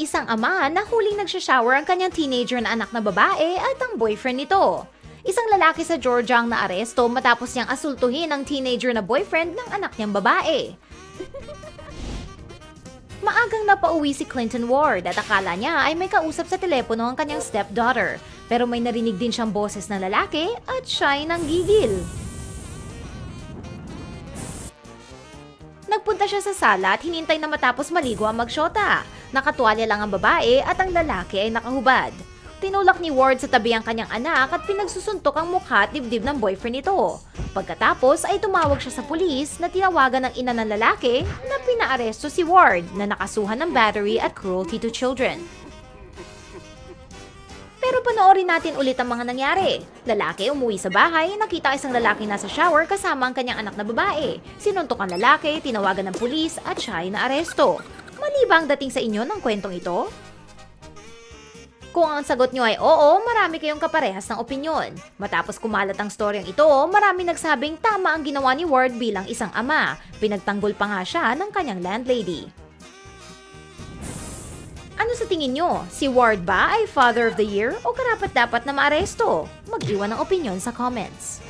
Isang ama na huling nagsha-shower ang kanyang teenager na anak na babae at ang boyfriend nito. Isang lalaki sa Georgia ang naaresto matapos niyang asultuhin ang teenager na boyfriend ng anak niyang babae. Maagang napauwi si Clinton Ward at akala niya ay may kausap sa telepono ang kanyang stepdaughter. Pero may narinig din siyang boses ng lalaki at siya ay nanggigil. Nagpunta siya sa sala at hinintay na matapos maligo ang magsyota. Nakatuwalya lang ang babae at ang lalaki ay nakahubad. Tinulak ni Ward sa tabi ang kanyang anak at pinagsusuntok ang mukha at dibdib ng boyfriend nito. Pagkatapos ay tumawag siya sa pulis na tinawagan ng ina ng lalaki na pinaaresto si Ward na nakasuhan ng battery at cruelty to children. Pero panoorin natin ulit ang mga nangyari. Lalaki umuwi sa bahay, nakita isang lalaki nasa shower kasama ang kanyang anak na babae. Sinuntok ang lalaki, tinawagan ng pulis at siya ay naaresto. Mali ba ang dating sa inyo ng kwentong ito? Kung ang sagot nyo ay oo, marami kayong kaparehas ng opinyon. Matapos kumalat ang storyang ito, marami nagsabing tama ang ginawa ni Ward bilang isang ama. Pinagtanggol pa nga siya ng kanyang landlady. Sa tingin nyo? Si Ward ba ay Father of the Year o karapat dapat na maaresto? Mag-iwan ng opinion sa comments.